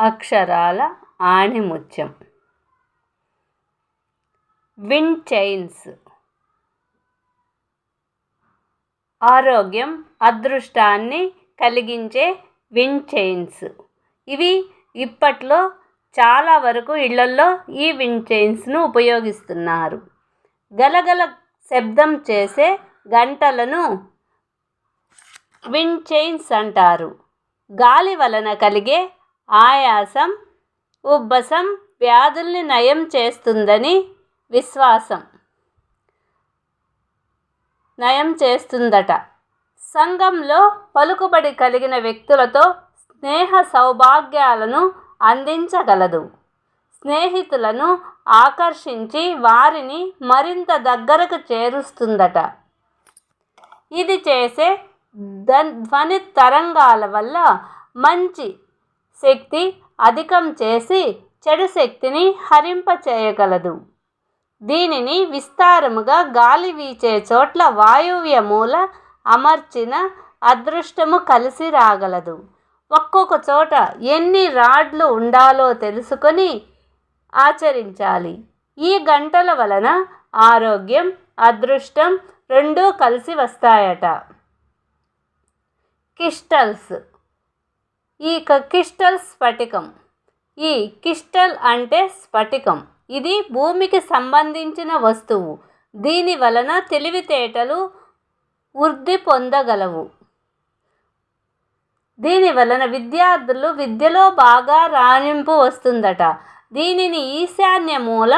అక్షరాల ఆణిముత్యం. Wind chimes. ఆరోగ్యం అదృష్టాన్ని కలిగించే విండ్ చైన్స్. ఇవి ఇప్పట్లో చాలా వరకు ఇళ్ళల్లో ఈ విండ్ చైన్స్ను ఉపయోగిస్తున్నారు. గలగల శబ్దం చేసే గంటలను విండ్ చైన్స్ అంటారు. గాలి వలన కలిగే ఆయాసం ఉబ్బసం వ్యాధుల్ని నయం చేస్తుందని విశ్వాసం. నయం చేస్తుందట. సంఘంలో పలుకుబడి కలిగిన వ్యక్తులతో స్నేహ సౌభాగ్యాలను అందించగలదు. స్నేహితులను ఆకర్షించి వారిని మరింత దగ్గరకు చేరుస్తుందట. ఇది చేసే ధ్వని తరంగాల వల్ల మంచి శక్తి అధికం చేసి చెడు శక్తిని హరింపచేయగలదు. దీనిని విస్తారముగా గాలి వీచే చోట్ల వాయువ్య మూల అమర్చిన అదృష్టము కలిసి రాగలదు. ఒక్కొక్క చోట ఎన్ని రాడ్లు ఉండాలో తెలుసుకొని ఆచరించాలి. ఈ గంటల వలన ఆరోగ్యం అదృష్టం రెండూ కలిసి వస్తాయట. కిస్టల్స్ ఈ కిస్టల్ స్ఫటికం. ఈ కిస్టల్ అంటే స్ఫటికం. ఇది భూమికి సంబంధించిన వస్తువు. దీని వలన తెలివితేటలు వృద్ధి పొందగలవు. దీని వలన విద్యార్థులు విద్యలో బాగా రాణింపు వస్తుందట. దీనిని ఈశాన్య మూల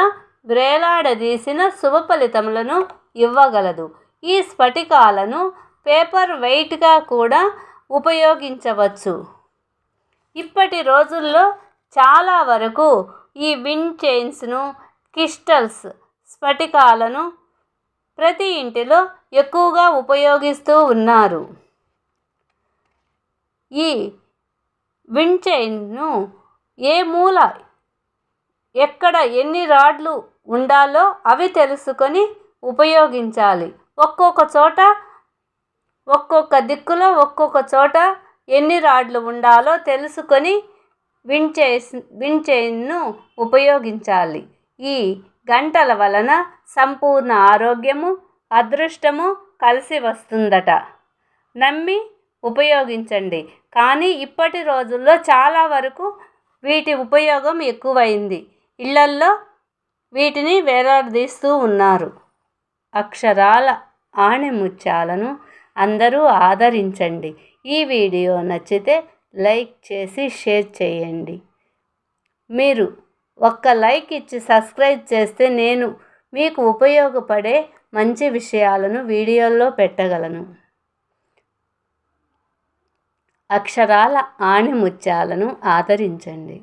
వ్రేలాడదీసిన శుభ ఫలితములను ఇవ్వగలదు. ఈ స్ఫటికాలను పేపర్ వెయిట్గా కూడా ఉపయోగించవచ్చు. ఇప్పటి రోజుల్లో చాలా వరకు ఈ విండ్ చైన్స్ను క్రిస్టల్స్ స్ఫటికాలను ప్రతి ఇంటిలో ఎక్కువగా ఉపయోగిస్తూ ఉన్నారు. ఈ విండ్ చైన్ను ఏ మూల ఎక్కడ ఎన్ని రాడ్లు ఉండాలో అవి తెలుసుకొని ఉపయోగించాలి. ఒక్కొక్క చోట ఒక్కొక్క దిక్కులో ఒక్కొక్క చోట ఎన్ని రాడ్లు ఉండాలో తెలుసుకొని విండ్ చైన్స్ ఉపయోగించాలి. ఈ గంటల వలన సంపూర్ణ ఆరోగ్యము అదృష్టము కలిసి వస్తుందట. నమ్మి ఉపయోగించండి. కానీ ఇప్పటి రోజుల్లో చాలా వరకు వీటి ఉపయోగం ఎక్కువైంది. ఇళ్ళల్లో వీటిని వేలాడదీస్తూ ఉన్నారు. అక్షరాల ఆణిముత్యాలను అందరూ ఆదరించండి. ఈ వీడియో నచ్చితే లైక్ చేసి షేర్ చేయండి. మీరు ఒక్క లైక్ ఇచ్చి సబ్స్క్రైబ్ చేస్తే నేను మీకు ఉపయోగపడే మంచి విషయాలను వీడియోల్లో పెట్టగలను. అక్షరాల ఆణిముత్యాలను ఆదరించండి.